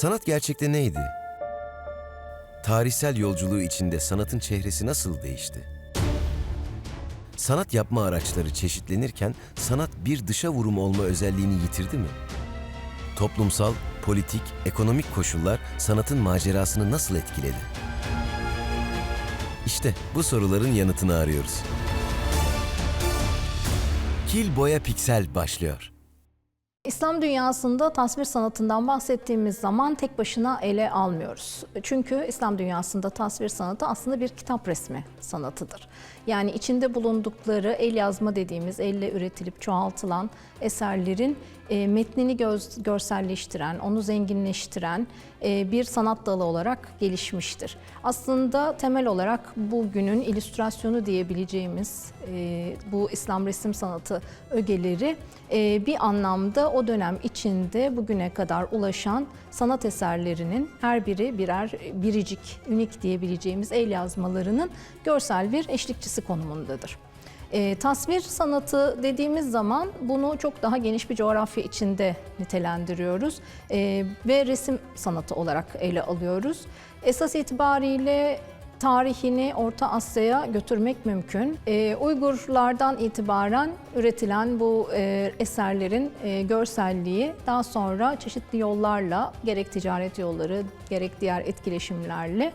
Sanat gerçekte neydi? Tarihsel yolculuğu içinde sanatın çehresi nasıl değişti? Sanat yapma araçları çeşitlenirken sanat bir dışa vurum olma özelliğini yitirdi mi? Toplumsal, politik, ekonomik koşullar sanatın macerasını nasıl etkiledi? İşte bu soruların yanıtını arıyoruz. Kil Boya Piksel başlıyor. İslam dünyasında tasvir sanatından bahsettiğimiz zaman tek başına ele almıyoruz. Çünkü İslam dünyasında tasvir sanatı aslında bir kitap resmi sanatıdır. Yani içinde bulundukları el yazma dediğimiz elle üretilip çoğaltılan eserlerin e, metnini göz, görselleştiren, onu zenginleştiren e, bir sanat dalı olarak gelişmiştir. Aslında temel olarak bugünün illüstrasyonu diyebileceğimiz e, bu İslam resim sanatı ögeleri bir anlamda o dönem içinde bugüne kadar ulaşan sanat eserlerinin her biri birer biricik, ünik diyebileceğimiz el yazmalarının görsel bir eşlikçisi konumundadır. E, tasvir sanatı dediğimiz zaman bunu çok daha geniş bir coğrafya içinde nitelendiriyoruz E, ve resim sanatı olarak ele alıyoruz. Esas itibariyle tarihini Orta Asya'ya götürmek mümkün. E, Uygurlardan itibaren üretilen bu e, eserlerin e, görselliği daha sonra çeşitli yollarla gerek ticaret yolları gerek diğer etkileşimlerle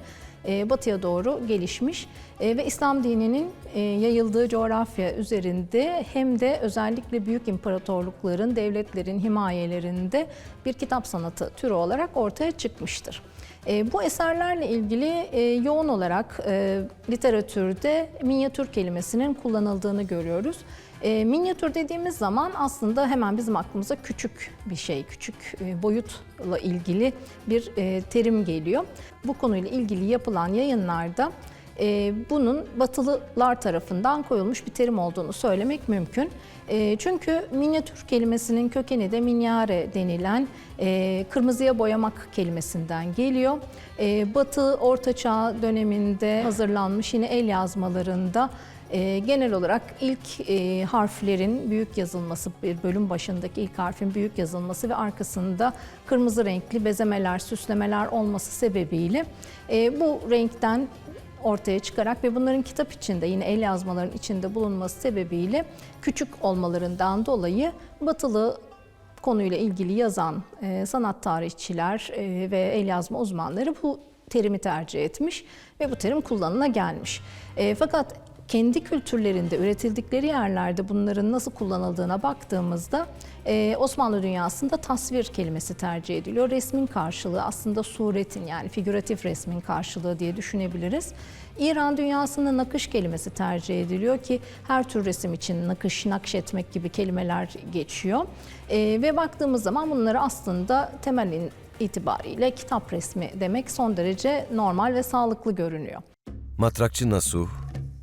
batıya doğru gelişmiş E, ve İslam dininin e, yayıldığı coğrafya üzerinde hem de özellikle büyük imparatorlukların, devletlerin himayelerinde bir kitap sanatı türü olarak ortaya çıkmıştır. E, bu eserlerle ilgili e, yoğun olarak e, literatürde minyatür kelimesinin kullanıldığını görüyoruz. E, minyatür dediğimiz zaman aslında hemen bizim aklımıza küçük bir şey, küçük e, boyutla ilgili bir e, terim geliyor. Bu konuyla ilgili yapılan yayınlarda e, bunun Batılılar tarafından koyulmuş bir terim olduğunu söylemek mümkün. E, çünkü minyatür kelimesinin kökeni de minyare denilen e, kırmızıya boyamak kelimesinden geliyor. E, Batı Ortaçağ döneminde hazırlanmış yine el yazmalarında e, genel olarak ilk e, harflerin büyük yazılması, bir bölüm başındaki ilk harfin büyük yazılması ve arkasında kırmızı renkli bezemeler, süslemeler olması sebebiyle e, bu renkten ortaya çıkarak ve bunların kitap içinde yine el yazmaların içinde bulunması sebebiyle küçük olmalarından dolayı batılı konuyla ilgili yazan e, sanat tarihçiler e, ve el yazma uzmanları bu terimi tercih etmiş ve bu terim kullanıla gelmiş. E, fakat kendi kültürlerinde üretildikleri yerlerde bunların nasıl kullanıldığına baktığımızda e, Osmanlı dünyasında tasvir kelimesi tercih ediliyor. Resmin karşılığı aslında suretin yani figüratif resmin karşılığı diye düşünebiliriz. İran dünyasında nakış kelimesi tercih ediliyor ki her tür resim için nakış, nakşetmek gibi kelimeler geçiyor. E, ve baktığımız zaman bunları aslında temelin itibariyle kitap resmi demek son derece normal ve sağlıklı görünüyor. Matrakçı Nasuh,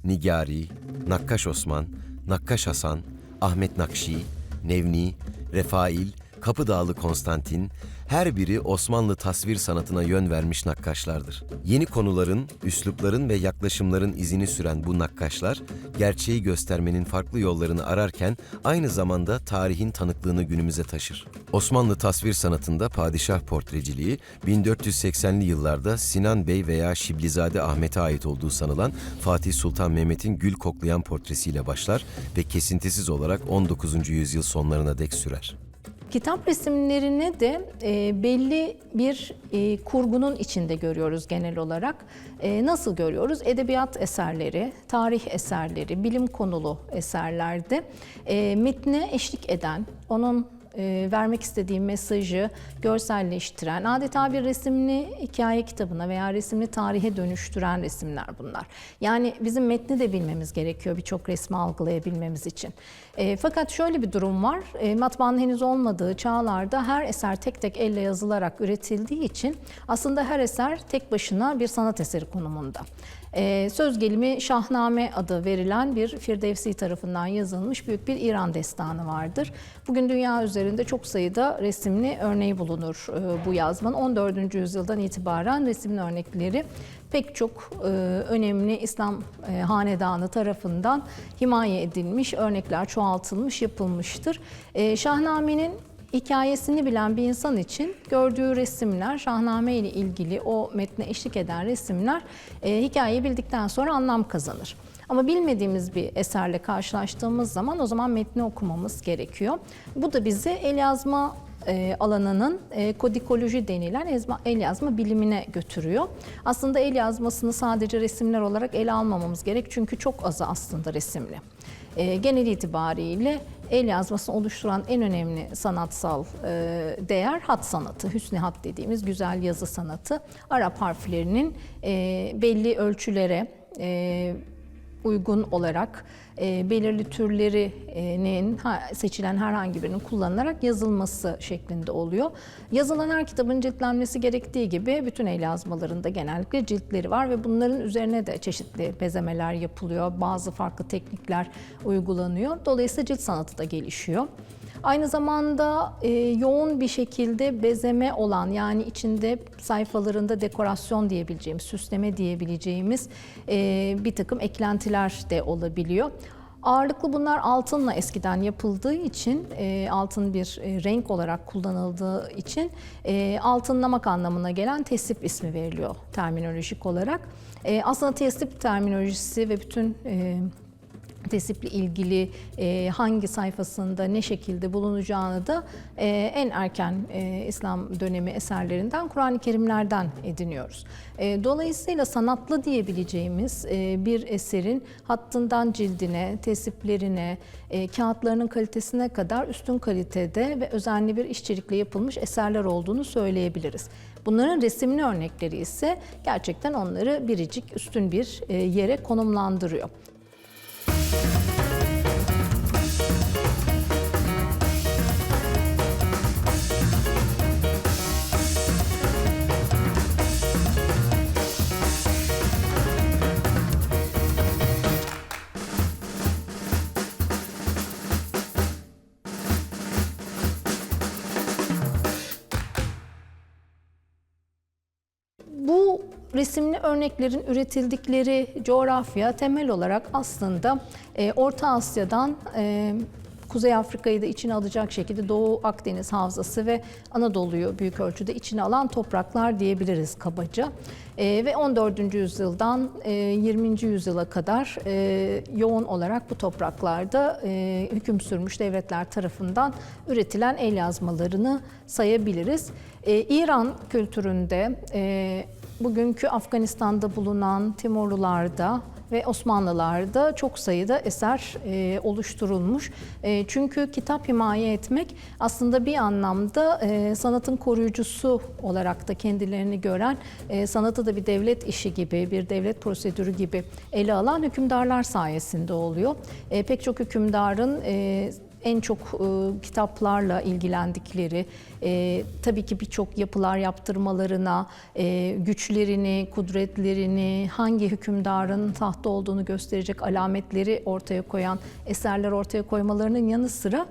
Nigari, Nakkaş Osman, Nakkaş Hasan, Ahmet Nakşi, Nevni, Refail, Kapıdağlı Konstantin, her biri Osmanlı tasvir sanatına yön vermiş nakkaşlardır. Yeni konuların, üslupların ve yaklaşımların izini süren bu nakkaşlar, gerçeği göstermenin farklı yollarını ararken aynı zamanda tarihin tanıklığını günümüze taşır. Osmanlı tasvir sanatında padişah portreciliği 1480'li yıllarda Sinan Bey veya Şiblizade Ahmet'e ait olduğu sanılan Fatih Sultan Mehmet'in gül koklayan portresiyle başlar ve kesintisiz olarak 19. yüzyıl sonlarına dek sürer. Kitap resimlerini de e, belli bir e, kurgunun içinde görüyoruz genel olarak. E, nasıl görüyoruz? Edebiyat eserleri, tarih eserleri, bilim konulu eserlerde e, metne eşlik eden, onun e, vermek istediği mesajı görselleştiren, adeta bir resimli hikaye kitabına veya resimli tarihe dönüştüren resimler bunlar. Yani bizim metni de bilmemiz gerekiyor birçok resmi algılayabilmemiz için. E, fakat şöyle bir durum var, e, matbaanın henüz olmadığı çağlarda her eser tek tek elle yazılarak üretildiği için aslında her eser tek başına bir sanat eseri konumunda. Ee, söz gelimi Şahname adı verilen bir Firdevsi tarafından yazılmış büyük bir İran destanı vardır. Bugün dünya üzerinde çok sayıda resimli örneği bulunur e, bu yazmanın. 14. yüzyıldan itibaren resimli örnekleri pek çok e, önemli İslam e, hanedanı tarafından himaye edilmiş, örnekler çoğaltılmış, yapılmıştır. E, Şahname'nin hikayesini bilen bir insan için gördüğü resimler, Şahname ile ilgili o metne eşlik eden resimler e, hikayeyi bildikten sonra anlam kazanır. Ama bilmediğimiz bir eserle karşılaştığımız zaman o zaman metni okumamız gerekiyor. Bu da bizi el yazma e, alanının e, kodikoloji denilen ezma- el yazma bilimine götürüyor. Aslında el yazmasını sadece resimler olarak ele almamamız gerek çünkü çok azı aslında resimli. E, genel itibariyle el yazmasını oluşturan en önemli sanatsal e, değer hat sanatı, hüsnü hat dediğimiz güzel yazı sanatı. Arap harflerinin e, belli ölçülere, e, uygun olarak e, belirli türlerinin seçilen herhangi birinin kullanılarak yazılması şeklinde oluyor. Yazılan her kitabın ciltlenmesi gerektiği gibi bütün el yazmalarında genellikle ciltleri var ve bunların üzerine de çeşitli bezemeler yapılıyor. Bazı farklı teknikler uygulanıyor. Dolayısıyla cilt sanatı da gelişiyor. Aynı zamanda e, yoğun bir şekilde bezeme olan yani içinde sayfalarında dekorasyon diyebileceğimiz, süsleme diyebileceğimiz e, bir takım eklentiler de olabiliyor. Ağırlıklı bunlar altınla eskiden yapıldığı için, e, altın bir e, renk olarak kullanıldığı için e, altınlamak anlamına gelen tesip ismi veriliyor terminolojik olarak. E, aslında tesip terminolojisi ve bütün e, tesiple ilgili e, hangi sayfasında ne şekilde bulunacağını da e, en erken e, İslam dönemi eserlerinden Kur'an-ı Kerimlerden ediniyoruz. E, dolayısıyla sanatlı diyebileceğimiz e, bir eserin hattından cildine, tesiplerine, e, kağıtlarının kalitesine kadar üstün kalitede ve özenli bir işçilikle yapılmış eserler olduğunu söyleyebiliriz. Bunların resimli örnekleri ise gerçekten onları biricik üstün bir e, yere konumlandırıyor. Resimli örneklerin üretildikleri coğrafya temel olarak aslında e, Orta Asya'dan e, Kuzey Afrika'yı da içine alacak şekilde Doğu Akdeniz Havzası ve Anadolu'yu büyük ölçüde içine alan topraklar diyebiliriz kabaca. E, ve 14. yüzyıldan e, 20. yüzyıla kadar e, yoğun olarak bu topraklarda e, hüküm sürmüş devletler tarafından üretilen el yazmalarını sayabiliriz. E, İran kültüründe e, bugünkü Afganistan'da bulunan Timorlularda ve Osmanlılarda çok sayıda eser e, oluşturulmuş. E, çünkü kitap himaye etmek aslında bir anlamda e, sanatın koruyucusu olarak da kendilerini gören, e, sanatı da bir devlet işi gibi, bir devlet prosedürü gibi ele alan hükümdarlar sayesinde oluyor. E, pek çok hükümdarın e, en çok e, kitaplarla ilgilendikleri, e, tabii ki birçok yapılar yaptırmalarına, e, güçlerini, kudretlerini, hangi hükümdarın tahtta olduğunu gösterecek alametleri ortaya koyan eserler ortaya koymalarının yanı sıra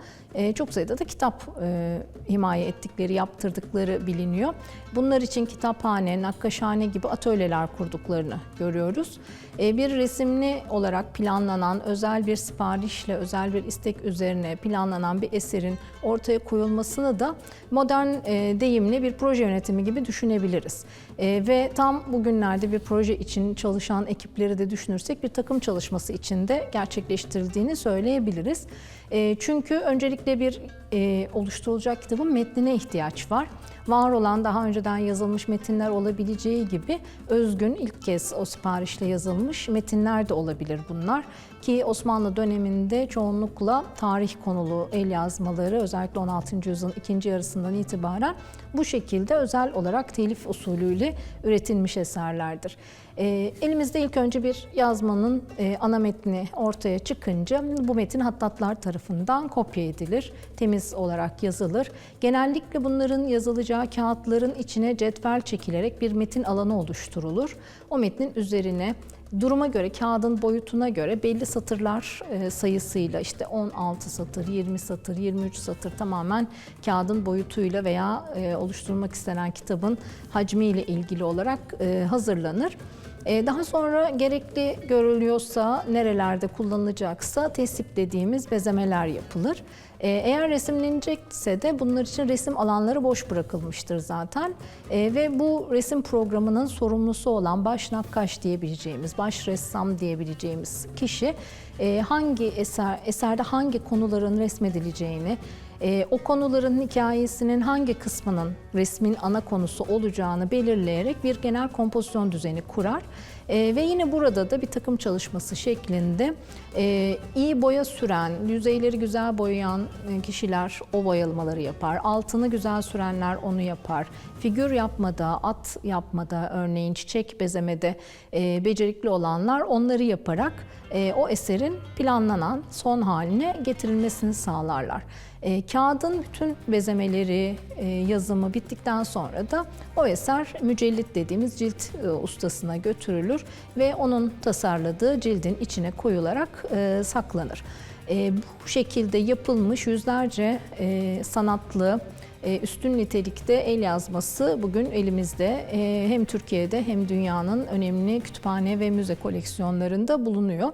çok sayıda da kitap e, himaye ettikleri, yaptırdıkları biliniyor. Bunlar için kitaphane, nakkaşhane gibi atölyeler kurduklarını görüyoruz. E, bir resimli olarak planlanan, özel bir siparişle, özel bir istek üzerine planlanan bir eserin ortaya koyulmasını da modern e, deyimli bir proje yönetimi gibi düşünebiliriz. E, ve tam bugünlerde bir proje için çalışan ekipleri de düşünürsek bir takım çalışması içinde gerçekleştirildiğini söyleyebiliriz. E, çünkü öncelikle bir e, oluşturulacak kitabın metnine ihtiyaç var. Var olan daha önceden yazılmış metinler olabileceği gibi özgün ilk kez o siparişle yazılmış metinler de olabilir bunlar. Ki Osmanlı döneminde çoğunlukla tarih konulu el yazmaları özellikle 16. yüzyılın ikinci yarısından itibaren bu şekilde özel olarak telif usulüyle üretilmiş eserlerdir. E, elimizde ilk önce bir yazmanın e, ana metni ortaya çıkınca bu metin hattatlar tarafından kopya edilir, temiz olarak yazılır. Genellikle bunların yazılacağı kağıtların içine cetvel çekilerek bir metin alanı oluşturulur. O metnin üzerine duruma göre, kağıdın boyutuna göre belli satırlar e, sayısıyla işte 16 satır, 20 satır, 23 satır tamamen kağıdın boyutuyla veya e, oluşturulmak istenen kitabın hacmiyle ilgili olarak e, hazırlanır. E, Daha sonra gerekli görülüyorsa, nerelerde kullanılacaksa tesip dediğimiz bezemeler yapılır. E, Eğer resimlenecekse de bunlar için resim alanları boş bırakılmıştır zaten. E, Ve bu resim programının sorumlusu olan baş nakkaş diyebileceğimiz, baş ressam diyebileceğimiz kişi e, hangi eser eserde hangi konuların resmedileceğini, e, o konuların hikayesinin hangi kısmının resmin ana konusu olacağını belirleyerek bir genel kompozisyon düzeni kurar. E, ve yine burada da bir takım çalışması şeklinde e, iyi boya süren, yüzeyleri güzel boyayan e, kişiler o boyalamaları yapar. Altını güzel sürenler onu yapar. Figür yapmada, at yapmada, örneğin çiçek bezemede e, becerikli olanlar onları yaparak e, o eserin planlanan son haline getirilmesini sağlarlar. E, kağıdın bütün bezemeleri, e, yazımı bittikten sonra da o eser mücellit dediğimiz cilt e, ustasına götürülür ve onun tasarladığı cildin içine koyularak e, saklanır. E, bu şekilde yapılmış yüzlerce e, sanatlı, e, üstün nitelikte el yazması bugün elimizde e, hem Türkiye'de hem dünyanın önemli kütüphane ve müze koleksiyonlarında bulunuyor.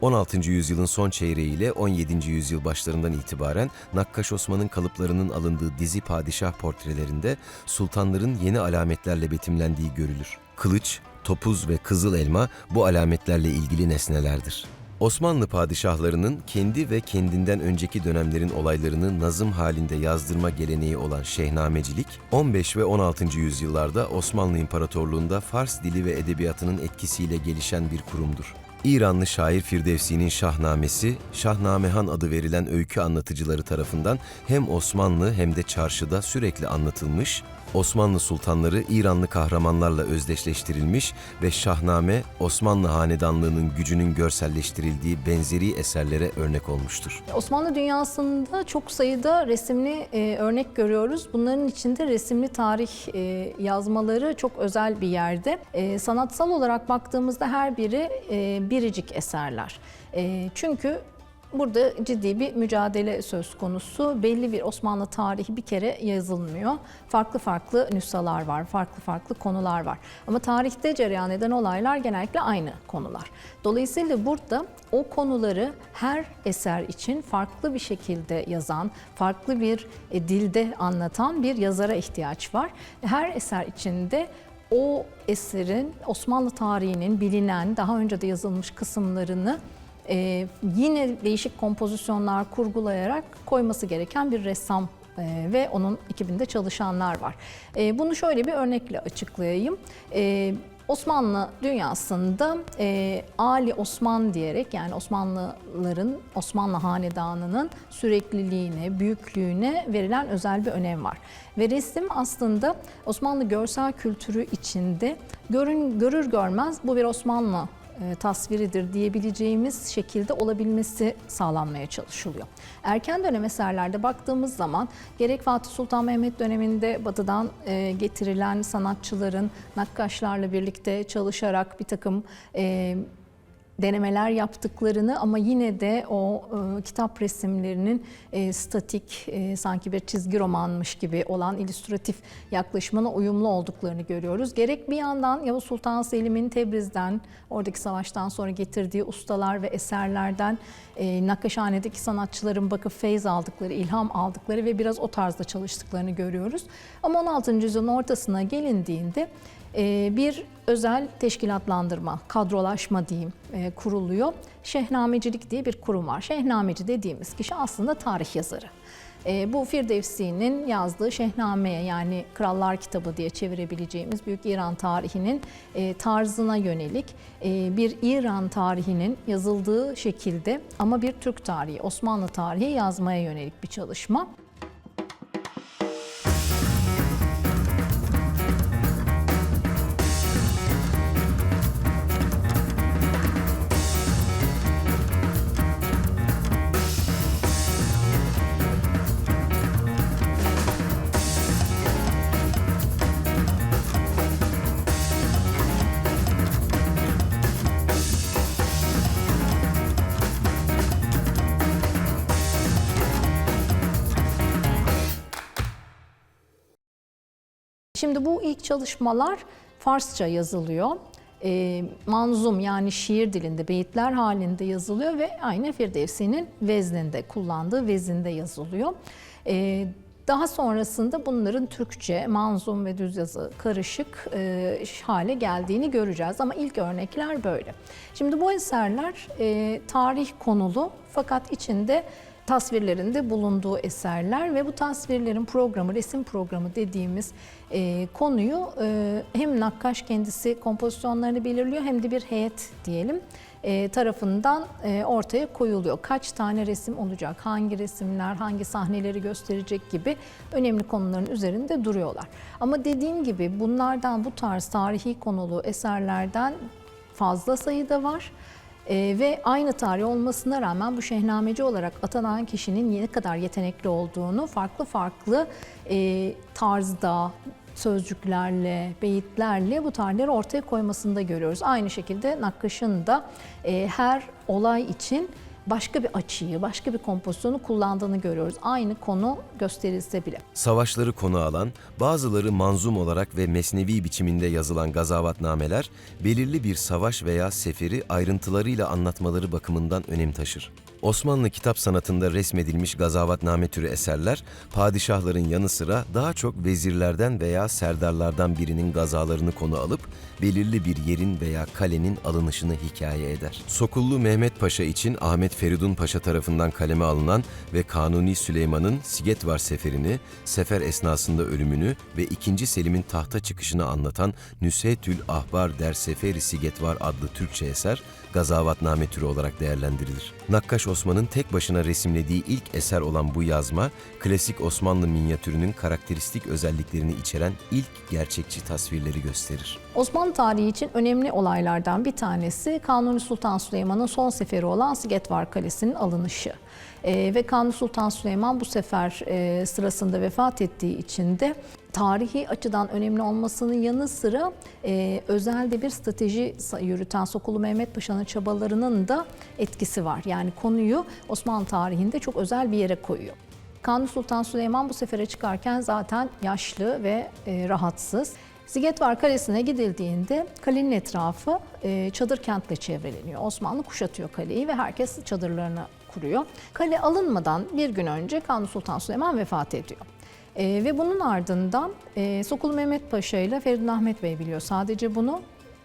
16. yüzyılın son çeyreğiyle 17. yüzyıl başlarından itibaren Nakkaş Osman'ın kalıplarının alındığı dizi padişah portrelerinde sultanların yeni alametlerle betimlendiği görülür. Kılıç, topuz ve kızıl elma bu alametlerle ilgili nesnelerdir. Osmanlı padişahlarının kendi ve kendinden önceki dönemlerin olaylarını nazım halinde yazdırma geleneği olan şehnamecilik, 15 ve 16. yüzyıllarda Osmanlı İmparatorluğunda Fars dili ve edebiyatının etkisiyle gelişen bir kurumdur. İranlı şair Firdevsi'nin Şahnamesi, Şahnamehan adı verilen öykü anlatıcıları tarafından hem Osmanlı hem de çarşıda sürekli anlatılmış, Osmanlı sultanları İranlı kahramanlarla özdeşleştirilmiş ve Şahname, Osmanlı hanedanlığının gücünün görselleştirildiği benzeri eserlere örnek olmuştur. Osmanlı dünyasında çok sayıda resimli e, örnek görüyoruz. Bunların içinde resimli tarih e, yazmaları çok özel bir yerde. E, sanatsal olarak baktığımızda her biri e, biricik eserler. E, çünkü Burada ciddi bir mücadele söz konusu. Belli bir Osmanlı tarihi bir kere yazılmıyor. Farklı farklı nüshalar var, farklı farklı konular var. Ama tarihte cereyan eden olaylar genellikle aynı konular. Dolayısıyla burada o konuları her eser için farklı bir şekilde yazan, farklı bir e, dilde anlatan bir yazara ihtiyaç var. Her eser içinde o eserin Osmanlı tarihinin bilinen, daha önce de yazılmış kısımlarını e, yine değişik kompozisyonlar kurgulayarak koyması gereken bir ressam e, ve onun ekibinde çalışanlar var. E, bunu şöyle bir örnekle açıklayayım. E, Osmanlı dünyasında e, Ali Osman diyerek yani Osmanlıların, Osmanlı Hanedanı'nın sürekliliğine, büyüklüğüne verilen özel bir önem var. Ve resim aslında Osmanlı görsel kültürü içinde görün, görür görmez bu bir Osmanlı tasviridir diyebileceğimiz şekilde olabilmesi sağlanmaya çalışılıyor. Erken dönem eserlerde baktığımız zaman gerek Fatih Sultan Mehmet döneminde batıdan e, getirilen sanatçıların nakkaşlarla birlikte çalışarak bir takım e, denemeler yaptıklarını ama yine de o e, kitap resimlerinin e, statik e, sanki bir çizgi romanmış gibi olan illüstratif yaklaşımına uyumlu olduklarını görüyoruz. Gerek bir yandan Yavuz Sultan Selim'in Tebriz'den oradaki savaştan sonra getirdiği ustalar ve eserlerden e, Nakkaşhane'deki sanatçıların bakıp feyz aldıkları, ilham aldıkları ve biraz o tarzda çalıştıklarını görüyoruz. Ama 16. yüzyılın ortasına gelindiğinde bir özel teşkilatlandırma, kadrolaşma diyeyim e, kuruluyor. Şehnamecilik diye bir kurum var. Şehnameci dediğimiz kişi aslında tarih yazarı. E, bu Firdevsi'nin yazdığı Şehname'ye yani Krallar Kitabı diye çevirebileceğimiz Büyük İran tarihinin e, tarzına yönelik e, bir İran tarihinin yazıldığı şekilde ama bir Türk tarihi, Osmanlı tarihi yazmaya yönelik bir çalışma. Şimdi bu ilk çalışmalar Farsça yazılıyor. e, manzum yani şiir dilinde beyitler halinde yazılıyor ve aynı Firdevsi'nin vezninde kullandığı vezinde yazılıyor. E, daha sonrasında bunların Türkçe, manzum ve düz yazı karışık e, hale geldiğini göreceğiz. Ama ilk örnekler böyle. Şimdi bu eserler e, tarih konulu fakat içinde tasvirlerinde bulunduğu eserler ve bu tasvirlerin programı, resim programı dediğimiz e, konuyu e, hem nakkaş kendisi kompozisyonlarını belirliyor hem de bir heyet diyelim e, tarafından e, ortaya koyuluyor. Kaç tane resim olacak, hangi resimler, hangi sahneleri gösterecek gibi önemli konuların üzerinde duruyorlar. Ama dediğim gibi bunlardan bu tarz tarihi konulu eserlerden fazla sayıda var. Ee, ve aynı tarih olmasına rağmen bu şehnameci olarak atanan kişinin ne kadar yetenekli olduğunu farklı farklı e, tarzda, sözcüklerle, beyitlerle bu tarihleri ortaya koymasını da görüyoruz. Aynı şekilde Nakkaş'ın da e, her olay için başka bir açıyı, başka bir kompozisyonu kullandığını görüyoruz. Aynı konu gösterilse bile. Savaşları konu alan, bazıları manzum olarak ve mesnevi biçiminde yazılan gazavatnameler, belirli bir savaş veya seferi ayrıntılarıyla anlatmaları bakımından önem taşır. Osmanlı kitap sanatında resmedilmiş gazavatname türü eserler, padişahların yanı sıra daha çok vezirlerden veya serdarlardan birinin gazalarını konu alıp, belirli bir yerin veya kalenin alınışını hikaye eder. Sokullu Mehmet Paşa için Ahmet Feridun Paşa tarafından kaleme alınan ve Kanuni Süleyman'ın Sigetvar seferini, sefer esnasında ölümünü ve 2. Selim'in tahta çıkışını anlatan Nüsetül Ahbar der Seferi Sigetvar adlı Türkçe eser, gazavatname türü olarak değerlendirilir. Nakkaş Osman'ın tek başına resimlediği ilk eser olan bu yazma, klasik Osmanlı minyatürünün karakteristik özelliklerini içeren ilk gerçekçi tasvirleri gösterir. Osmanlı tarihi için önemli olaylardan bir tanesi Kanuni Sultan Süleyman'ın son seferi olan Sigetvar Kalesi'nin alınışı. Ee, ve Kanuni Sultan Süleyman bu sefer e, sırasında vefat ettiği için de tarihi açıdan önemli olmasının yanı sıra e, özelde bir strateji yürüten Sokulu Mehmet Paşa'nın çabalarının da etkisi var. Yani konuyu Osmanlı tarihinde çok özel bir yere koyuyor. Kanuni Sultan Süleyman bu sefere çıkarken zaten yaşlı ve e, rahatsız. Sigetvar Kalesi'ne gidildiğinde kalenin etrafı e, çadır kentle çevreleniyor. Osmanlı kuşatıyor kaleyi ve herkes çadırlarını kuruyor. Kale alınmadan bir gün önce Kanuni Sultan Süleyman vefat ediyor. E, ve bunun ardından e, Sokulu Mehmet Paşa ile Feridun Ahmet Bey biliyor sadece bunu.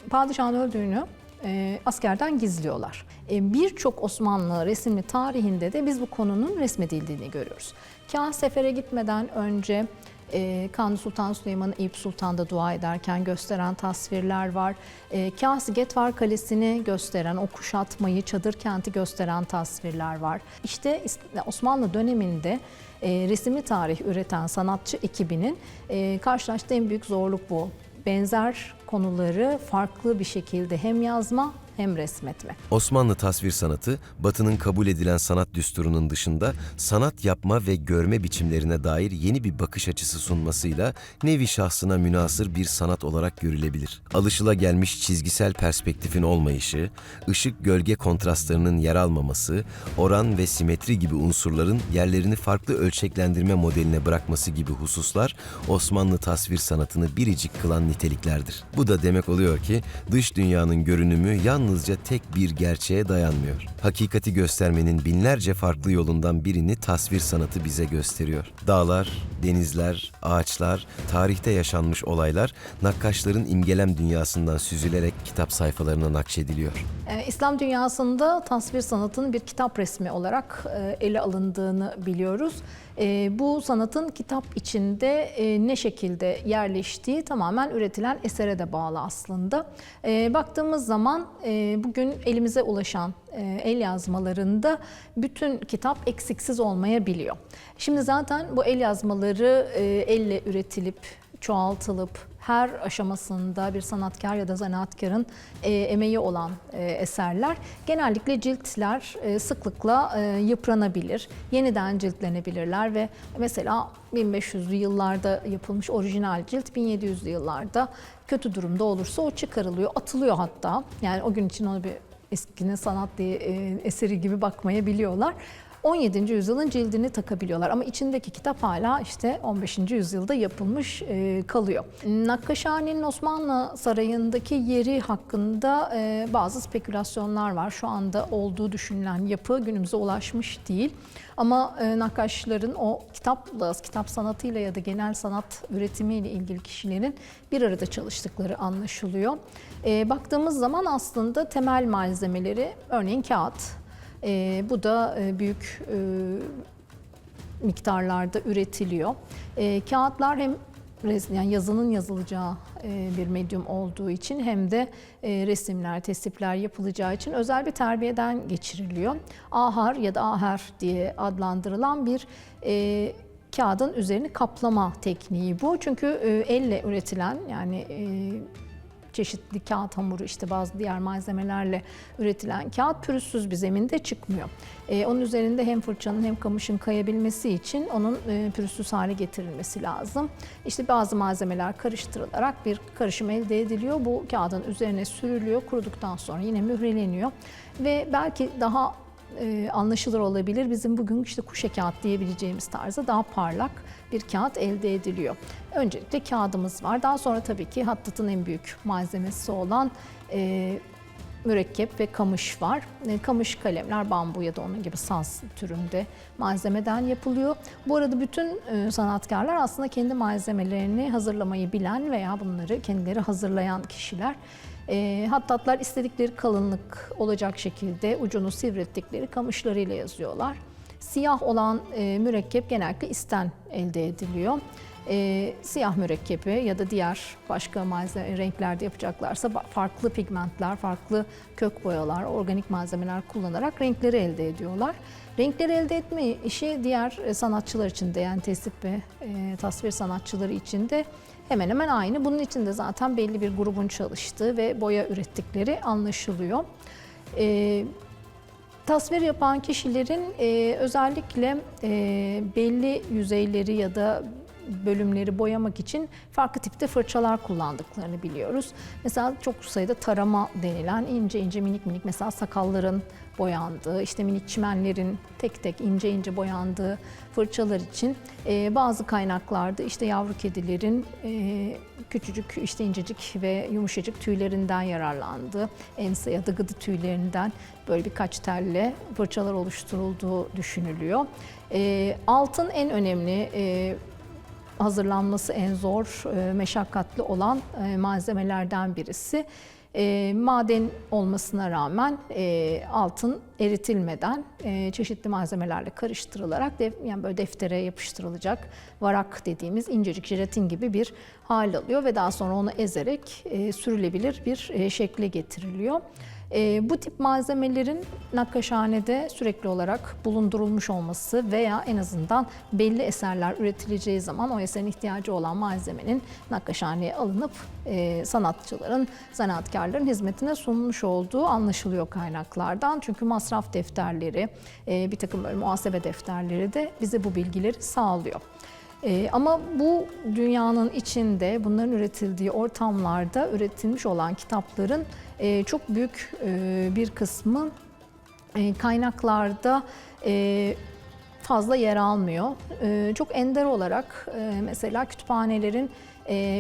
Padişahın öldüğünü e, askerden gizliyorlar. E, Birçok Osmanlı resimli tarihinde de biz bu konunun resmedildiğini görüyoruz. Kah sefere gitmeden önce e, Kanuni Sultan Süleyman'ı Eyüp Sultan'da dua ederken gösteren tasvirler var. E, Kah Sigetvar Kalesi'ni gösteren, o kuşatmayı, çadır kenti gösteren tasvirler var. İşte Osmanlı döneminde e, resimli tarih üreten sanatçı ekibinin e, karşılaştığı en büyük zorluk bu. Benzer konuları farklı bir şekilde hem yazma hem resmetme. Osmanlı tasvir sanatı, Batı'nın kabul edilen sanat düsturunun dışında sanat yapma ve görme biçimlerine dair yeni bir bakış açısı sunmasıyla nevi şahsına münasır bir sanat olarak görülebilir. Alışılagelmiş çizgisel perspektifin olmayışı, ışık gölge kontrastlarının yer almaması, oran ve simetri gibi unsurların yerlerini farklı ölçeklendirme modeline bırakması gibi hususlar Osmanlı tasvir sanatını biricik kılan niteliklerdir. Bu da demek oluyor ki dış dünyanın görünümü yalnızca tek bir gerçeğe dayanmıyor. Hakikati göstermenin binlerce farklı yolundan birini tasvir sanatı bize gösteriyor. Dağlar, denizler, ağaçlar, tarihte yaşanmış olaylar nakkaşların imgelem dünyasından süzülerek kitap sayfalarına nakşediliyor. Ee, İslam dünyasında tasvir sanatının bir kitap resmi olarak e, ele alındığını biliyoruz. E, Bu sanatın kitap içinde e, ne şekilde yerleştiği tamamen üretilen esere de bağlı aslında. E, Baktığımız zaman e, bugün elimize ulaşan e, el yazmalarında bütün kitap eksiksiz olmayabiliyor. Şimdi zaten bu el yazmaları e, elle üretilip çoğaltılıp her aşamasında bir sanatkar ya da zanaatkarın e, emeği olan e, eserler genellikle ciltler e, sıklıkla e, yıpranabilir, yeniden ciltlenebilirler ve mesela 1500'lü yıllarda yapılmış orijinal cilt 1700'lü yıllarda kötü durumda olursa o çıkarılıyor, atılıyor hatta. Yani o gün için onu bir eskinin sanat diye e, eseri gibi bakmayabiliyorlar. 17. yüzyılın cildini takabiliyorlar ama içindeki kitap hala işte 15. yüzyılda yapılmış e, kalıyor. Nakkaşhane'nin Osmanlı Sarayı'ndaki yeri hakkında e, bazı spekülasyonlar var. Şu anda olduğu düşünülen yapı günümüze ulaşmış değil. Ama e, nakkaşların o kitapla, kitap sanatıyla ya da genel sanat üretimiyle ilgili kişilerin bir arada çalıştıkları anlaşılıyor. Baktığımız zaman aslında temel malzemeleri örneğin kağıt. E, bu da e, büyük e, miktarlarda üretiliyor. E, kağıtlar hem yani yazının yazılacağı e, bir medyum olduğu için hem de e, resimler, tesipler yapılacağı için özel bir terbiyeden geçiriliyor. Ahar ya da aher diye adlandırılan bir kağıdın üzerini kaplama tekniği bu. Çünkü elle üretilen yani çeşitli kağıt hamuru işte bazı diğer malzemelerle üretilen kağıt pürüzsüz bir zeminde çıkmıyor. Ee, onun üzerinde hem fırçanın hem kamışın kayabilmesi için onun e, pürüzsüz hale getirilmesi lazım. İşte bazı malzemeler karıştırılarak bir karışım elde ediliyor. Bu kağıdın üzerine sürülüyor. Kuruduktan sonra yine mühreleniyor. Ve belki daha e, anlaşılır olabilir. Bizim bugün işte kuşe kağıt diyebileceğimiz tarzda daha parlak bir kağıt elde ediliyor. Öncelikle kağıdımız var. Daha sonra tabii ki hattatın en büyük malzemesi olan e, mürekkep ve kamış var. E, kamış kalemler bambu ya da onun gibi saz türünde malzemeden yapılıyor. Bu arada bütün e, sanatkarlar aslında kendi malzemelerini hazırlamayı bilen veya bunları kendileri hazırlayan kişiler. E, hattatlar istedikleri kalınlık olacak şekilde ucunu sivrettikleri kamışlarıyla yazıyorlar. Siyah olan e, mürekkep genellikle isten elde ediliyor. E, siyah mürekkebi ya da diğer başka malzeme renklerde yapacaklarsa farklı pigmentler, farklı kök boyalar, organik malzemeler kullanarak renkleri elde ediyorlar. Renkleri elde etme işi diğer e, sanatçılar için de yani tesip ve e, tasvir sanatçıları için de hemen hemen aynı. Bunun için de zaten belli bir grubun çalıştığı ve boya ürettikleri anlaşılıyor. E, Tasvir yapan kişilerin e, özellikle e, belli yüzeyleri ya da bölümleri boyamak için farklı tipte fırçalar kullandıklarını biliyoruz. Mesela çok sayıda tarama denilen ince ince minik minik mesela sakalların boyandığı, işte minik çimenlerin tek tek ince ince boyandığı fırçalar için e, bazı kaynaklarda işte yavru kedilerin e, küçücük işte incecik ve yumuşacık tüylerinden yararlandığı, ense ya da gıdı tüylerinden böyle birkaç telle fırçalar oluşturulduğu düşünülüyor. E, altın en önemli e, hazırlanması en zor, e, meşakkatli olan e, malzemelerden birisi. E, maden olmasına rağmen altın eritilmeden çeşitli malzemelerle karıştırılarak yani böyle deftere yapıştırılacak varak dediğimiz incecik jelatin gibi bir hal alıyor ve daha sonra onu ezerek e, sürülebilir bir e, şekle getiriliyor. E, bu tip malzemelerin nakkaşhanede sürekli olarak bulundurulmuş olması veya en azından belli eserler üretileceği zaman o eserin ihtiyacı olan malzemenin nakkaşhaneye alınıp e, sanatçıların, zanaatkarların hizmetine sunmuş olduğu anlaşılıyor kaynaklardan. Çünkü masraf defterleri, e, bir takım böyle muhasebe defterleri de bize bu bilgileri sağlıyor. Ee, ama bu dünyanın içinde bunların üretildiği ortamlarda üretilmiş olan kitapların e, çok büyük e, bir kısmı e, kaynaklarda e, fazla yer almıyor. E, çok ender olarak e, mesela kütüphanelerin e,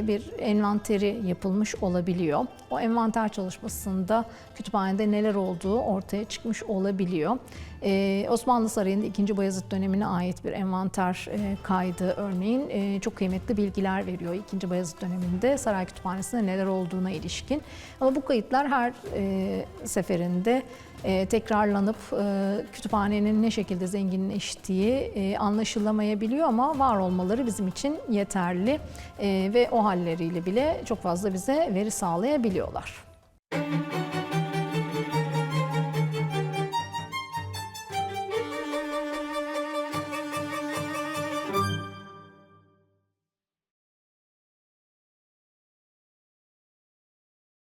bir envanteri yapılmış olabiliyor. O envanter çalışmasında kütüphanede neler olduğu ortaya çıkmış olabiliyor. E, Osmanlı Sarayı'nda 2. Bayezid dönemine ait bir envanter e, kaydı örneğin e, çok kıymetli bilgiler veriyor. 2. Bayezid döneminde saray kütüphanesinde neler olduğuna ilişkin. Ama bu kayıtlar her e, seferinde e, tekrarlanıp e, kütüphanenin ne şekilde zenginleştiği e, anlaşılamayabiliyor ama var olmaları bizim için yeterli E, ve o halleriyle bile çok fazla bize veri sağlayabiliyorlar. Müzik